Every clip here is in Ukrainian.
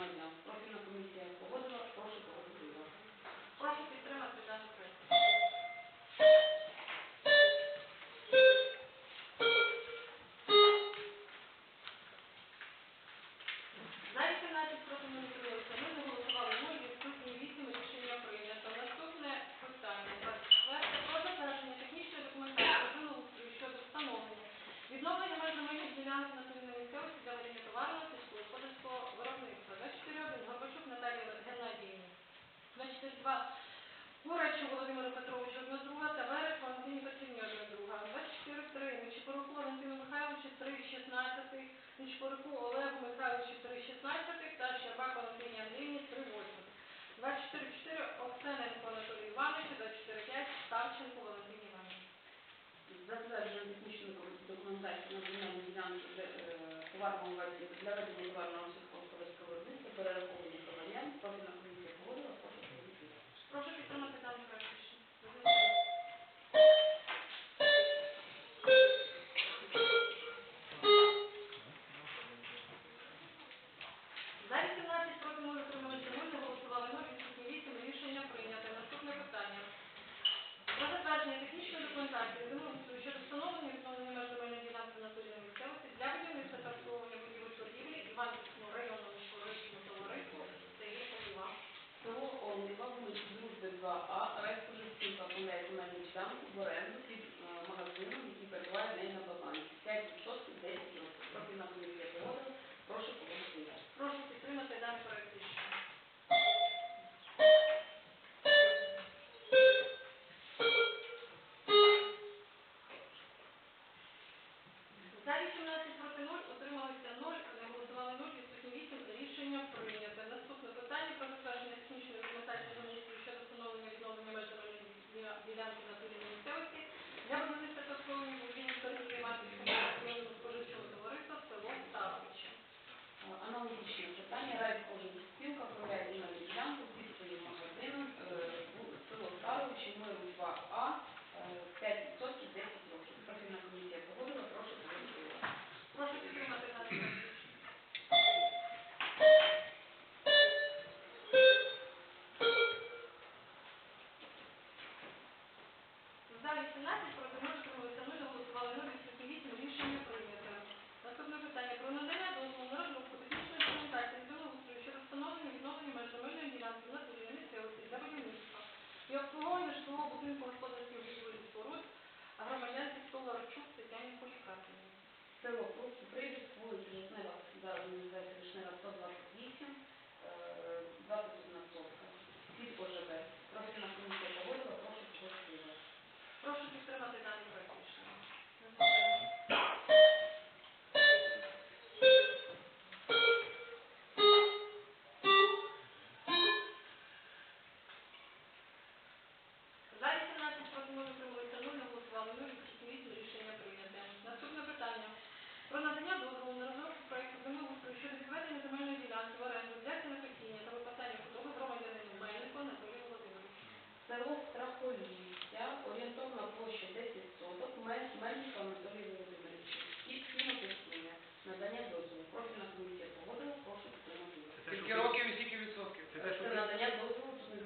right now. документації на земельні ділянки для е, товарного для ведення товарного сільськогосподарського виробництва перераховані громадян профільного земельних ділянок в оренду під магазином, який перебуває в неї на балансі.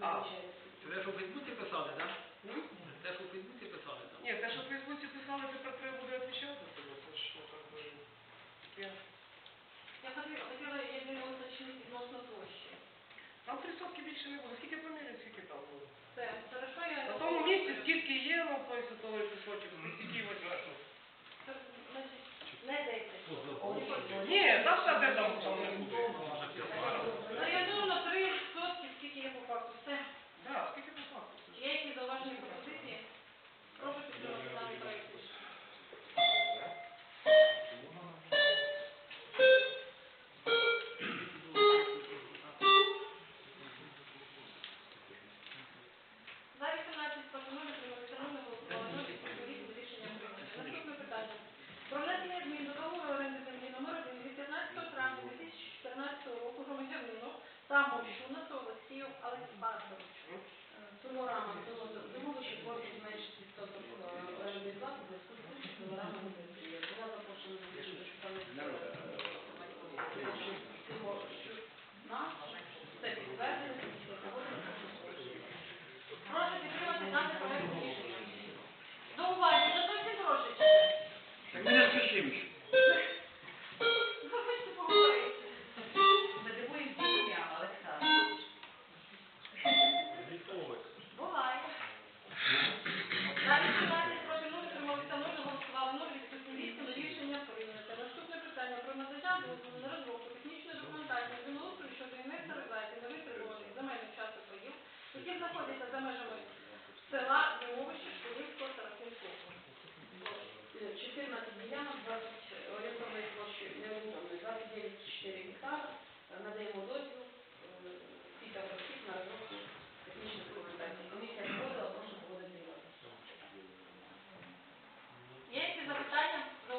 Це те, що в Фейсбуці писали, так? Да? Те, що в Фейсбуці писали, так? Ні, те, що в Фейсбуці писали, тепер треба буде відповідати на себе. Це що, ну, так би... Я... Я хотіла єдине уточнити відносно площі. Там трисотки більше не буде. Скільки помірів, скільки там було? Це, хорошо, я... На тому місці скільки є, ну, той сотовий кусочок, скільки його зверху. Не дайте. Ні, завжди там не буде.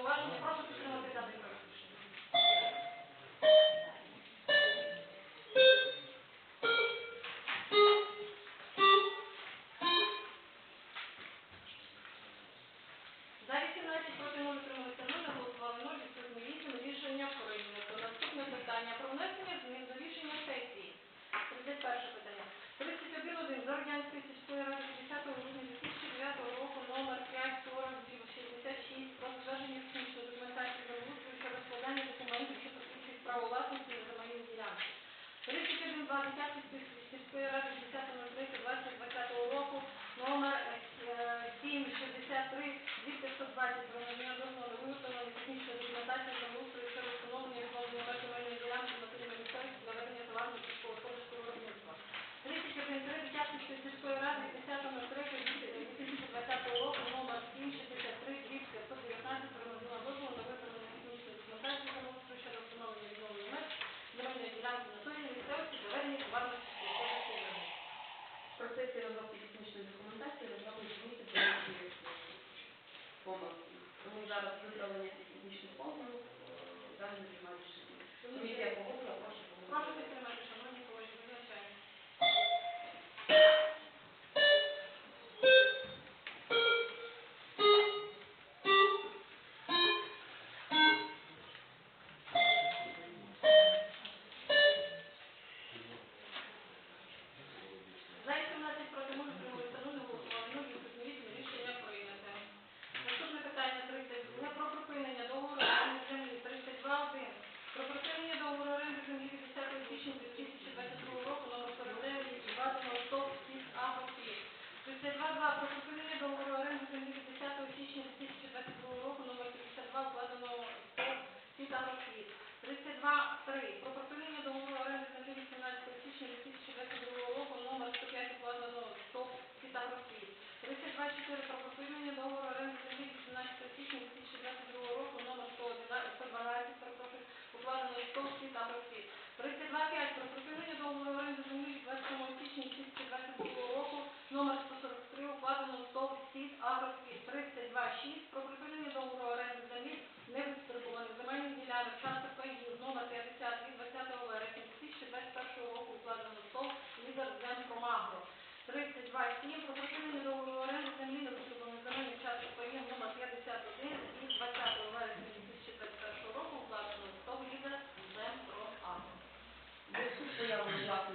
Thank you. є пропозиційний договір оренди землі на високому економі часу поєм номер 51 від 20 вересня 2021 року укладено з ТОВ «Лідер» Земпром АГРО. Суд появу власне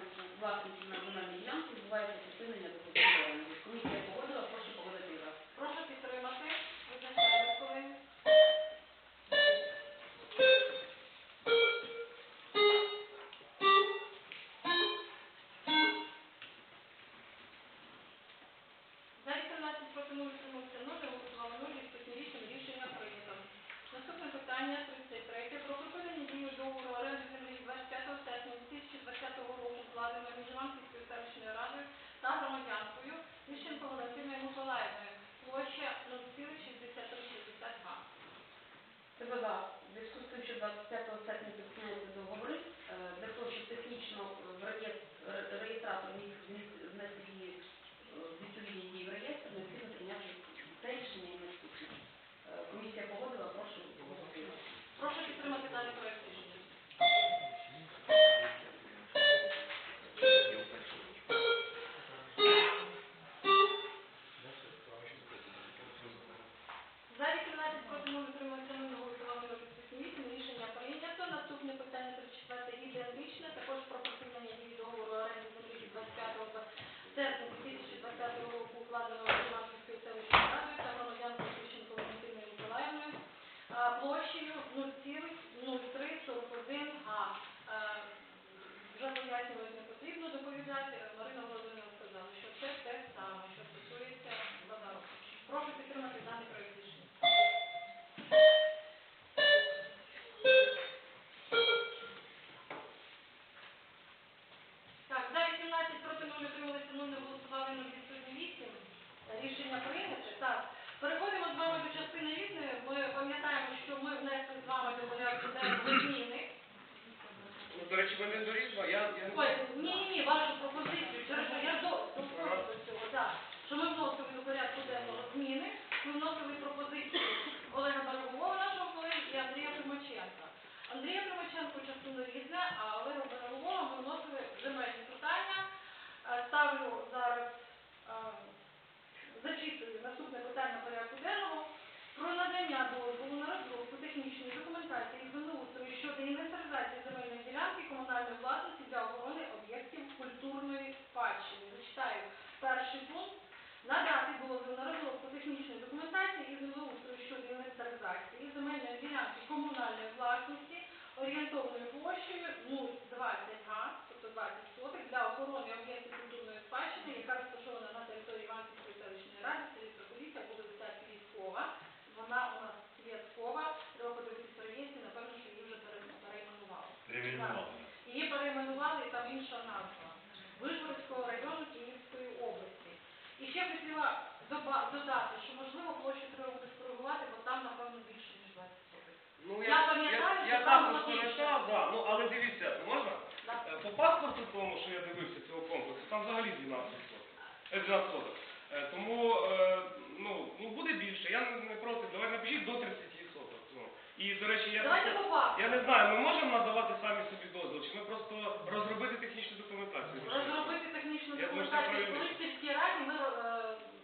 додати, що можливо площу треба буде скоригувати, бо там, напевно, більше, ніж 20 сотих. Ну, Я пам'ятаю, я, що я там також було більше. пам'ятав, да. ну, але дивіться, можна? Да. Е, По паспорту тому, що я дивився цього конкурсу, там взагалі 12 соток. Е, 12 соток. Е, Тому, е, ну, ну, буде більше. Я не не проти. Давай напишіть до 30 соток. Ну. І, до речі, я... Давайте по. Я не знаю, ми можемо надавати самі собі дозвіл, чи ми просто розробити технічну документацію? Розробити технічну Я думаю, що документацію. правильно. Коли в сільській раді ми е,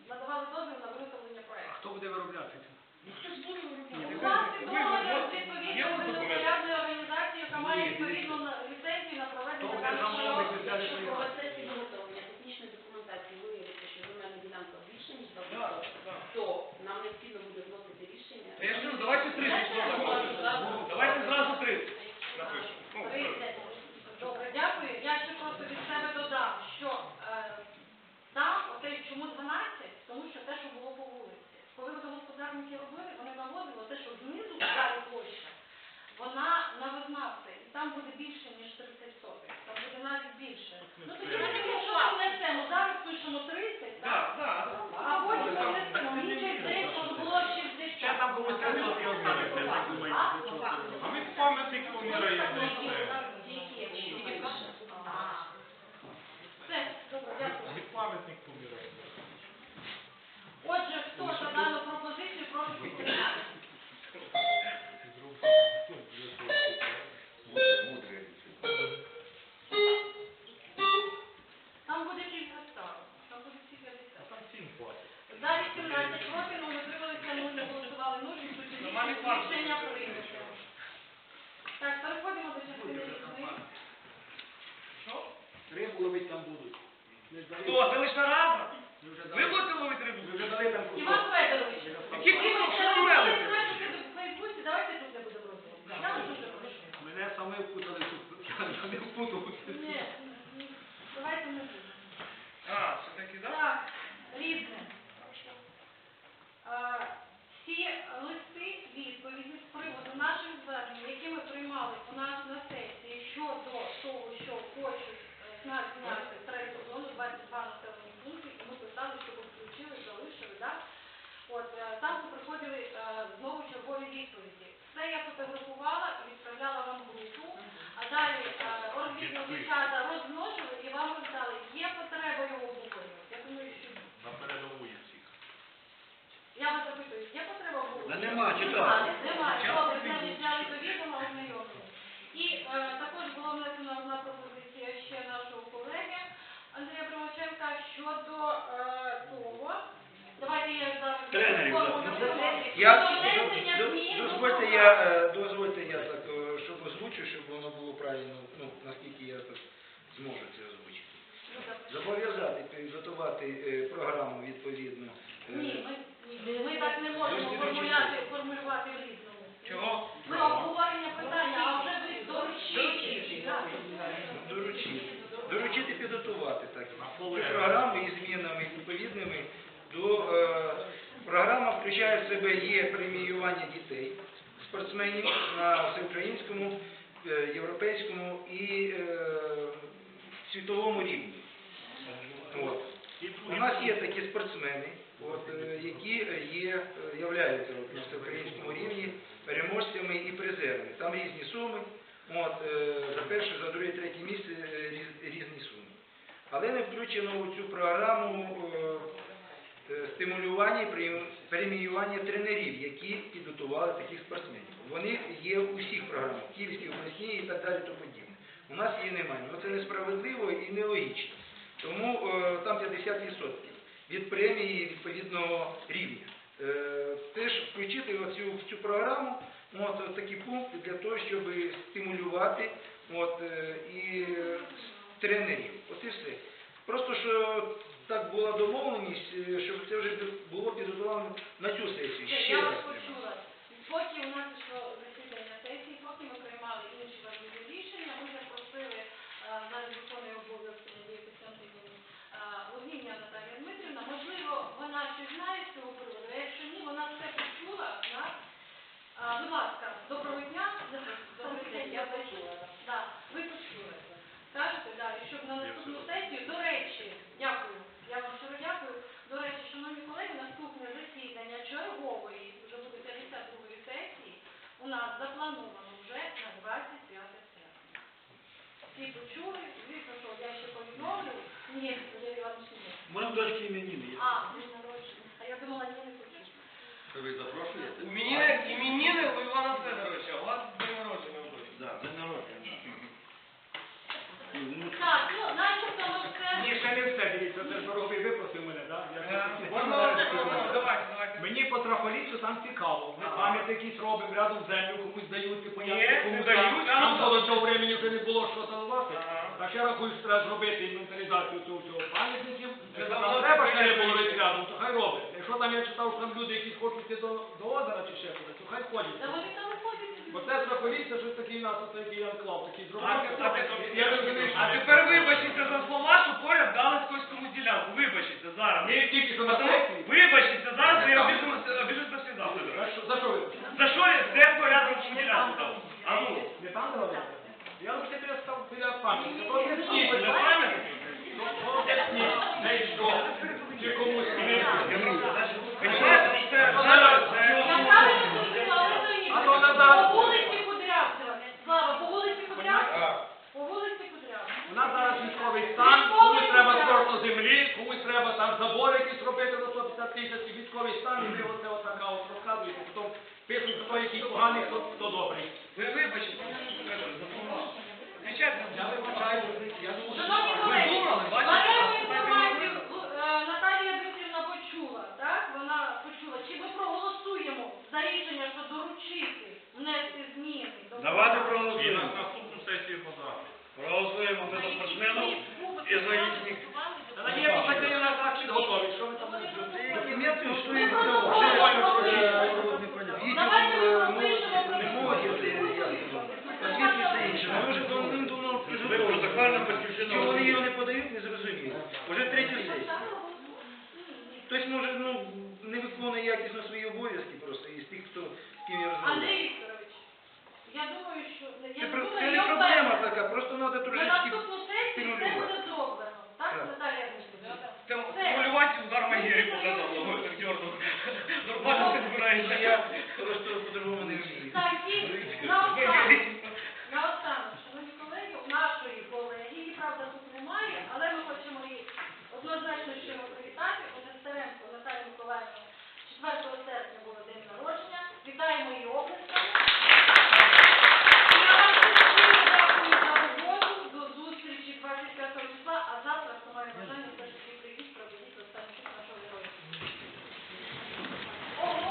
надавали дозвіл на виготовлення А проєкту. хто буде виробляти це? Ну, хтось буде Ні, робити. Власне, Ви- договір ви- відповідно є до документи? підпорядної організації, яка має Ні, відповідну на ліцензію на Хто проведення буде даних замовник шляхів. спеціальної Якщо в приймати? процесі виготовлення технічної документації виявиться, що земельна ділянка більше, ніж Да, 20 да. то нам необхідно буде вносити рішення. Та я ж кажу, давайте 30 соток. Давайте зразу 30 напишемо. Ну, Добре, дякую. Я ще просто від себе додам, що е, там, оте чому 12, тому що те, що було по вулиці. Коли водогосподарники робили, вони наводили те, що знизу далі площа, вона на визнавці, і там буде більше, ніж 30 сотих. Там буде навіть більше. Ну тоді ми якщо ми внесемо, зараз пишемо 30, Да, так? да. А потім внесемо ніже 30, було 60. Ще там комусь 3 сотки обмежити, я так думаю, А? для чого це робити? А ми пам'ятник поміраємо. Тільки якщо Все, добре, дякую. Ми Саме впутали тут. Я не впутувався. Ні, ні, давайте не будемо. А, все-таки, да? Так, різне. Е, Всі листи відповіді з приводу наших звернень, які ми приймали у нас на сесії щодо того, що хочуть з нас зняти третю зону 22 населені пункти, і ми писали, щоб включили, залишили, так? От, е, там приходили е, знову чергові відповіді. Все я фотографувала відправляла вам в групу, а далі е, оргвідно дівчата розмножили і вам роздали. Є потреба його обговорювати. Я думаю, що На передову є всіх. я вас запитую, є потреба обговорювати? Та нема, читаю. Немає. Добре, значить взяли до відома, ознайомлені. І е, також була внесена одна пропозиція ще нашого колеги Андрія Примаченка щодо е, того. Давайте я зараз Тренерів, форму так. Я, Щодо внесення змін до дозвольте, я, е, дозвольте, я так, е, щоб озвучу, щоб воно було правильно, ну, наскільки я так зможу це озвучити. Ну, так. Зобов'язати підготувати е, програму відповідно. е, Ні, ми, ні, ми так не можемо формуляти, формулювати в різному. Чого? Ми обговорення питання, а вже ви доручіть. Доручити. Доручити підготувати так. Програму із змінами відповідними до е, програма включає в себе є преміювання дітей, спортсменів на всеукраїнському, е, європейському і е, світовому рівні. От. У нас є такі спортсмени, е, які є, е, являються на всеукраїнському рівні переможцями і призерами. Там різні суми. От, е, за перше, за друге, третє місце різні суми. Але не включено у цю програму стимулювання і преміювання тренерів, які підготували таких спортсменів. Вони є у всіх програмах, Київській обласній і так далі. тому подібне. У нас її немає. Ну, це несправедливо і нелогічно. Тому е, там 50% від премії відповідного рівня. Е, теж включити в цю програму от, такі пункти для того, щоб стимулювати от, е, і тренерів. От і все. Просто що так була домовленість, щоб це вже було підготовлено на цю сесію. Ще Я раз. вас почула. Поки у нас Будь ласка, доброго дня. Доброго дня, я почула. Да, ви почули. Кажете, так, і щоб на наступну сесію, до речі, дякую, я вам щиро дякую. До речі, шановні колеги, наступне засідання чергової, вже буде 52-ї сесії, у нас заплановано вже на 25 серпня. Всі почули, ну, звісно, що я ще повідомлю. Ні, Валерій Іванович, ні. Моем дочке именины. А, день народження. А я думала, ні, не хочу. Ви запрошуєте? Іменини, іменини у Івана Федоровича, у вас день народження в да. Так, день народження. Так, ну, начебто ми ще не все, дивіться, це ж дороговий випросив мене, так? Е, давайте. Мені по трафоліту там цікаво. Ми Ага. пам'ятники якісь робимо, рядом землю комусь дають, типу, Ні, комусь дають, там. до цього времени вже не було що. Ага. Так я рахую, що треба зробити інвентаризацію цього всього пам'ятників. Давно там треба ще є. було рядом, то хай роблять. Якщо там я читав, що там люди якісь хочуть йти до, до озера чи ще куди, то хай ходять. Ходять. Бо це щось такий нас, от такий анклав, такий А, зробив. а ти- Я розумію, А тепер вибачіться за слова, що поряд дали хтось комусь ділянку. Вибачіться зараз. Ні, тільки що на сесії. Вибачіться зараз, я обіжусь на свій завтра. За що- За що ви? За що я де порядок кому ділянку дав? А ну, Не там дали? Я вже тебе став біля пам'ятника. То не ні, всі. для пам'ятки. Ні. Не що. Чи комусь не Понімаєте, що це зараз, це... Наталя Костюкова, Олега А то вона зараз- По вулиці Кудрявцева. Слава, по вулиці Кудрявцева. По вулиці Кудрявцева. У нас зараз військовий стан, комусь треба просто землі, комусь треба там забори якісь робити на 150 тисяч, і військовий стан, і ви оце отака от розказуєте, потім пишуть, хто який поганий, хто, хто добрий. Ви вибачите, Я вибачаю, я думаю, що... Ви думали, бачите? Валерію інформацію е, Наталія Дмитрівна почула, так? Вона почула. Чи ми проголосуємо за рішення, що доручити внести зміни до Давайте? І проголосуємо. на наступну сесію подати. Проголосуємо ми за спортсменів і за їхніх. Та ні, то таке у готові, що ви там не Документи Ми пропишемо. Давайте ми пропишемо не можете, як освітлі все інше. Ми вже давним-давно підготовлені. Чого вони його не подають, не зрозуміло. Уже третю сесію. Хтось може ну, не виконує якісно свої обов'язки просто із тих, хто з ким я. Андрій Вікторович, я думаю, що я це думаю, не проблема впевнена. така, просто треба На трошечки наступну сесію це буде добре. Так, Наталія Дмитрівна? Там Це- стимулювати удар Магірі показав ногою. Нормально ну, ти збираєшся. Ну, я просто по-другому не вмію. Так, і наостанок, наостанок, шановні колеги, у нашої колеги, її правда тут немає, але ми хочемо її однозначно щиро привітати. У Нестеренко Наталії 4 серпня була Вітаємо її обласками. Я дуже дякую за роботу. До зустрічі 25 числа, а завтра основаю бажання теж всі привіт проведіть останній нашого героя. Ого!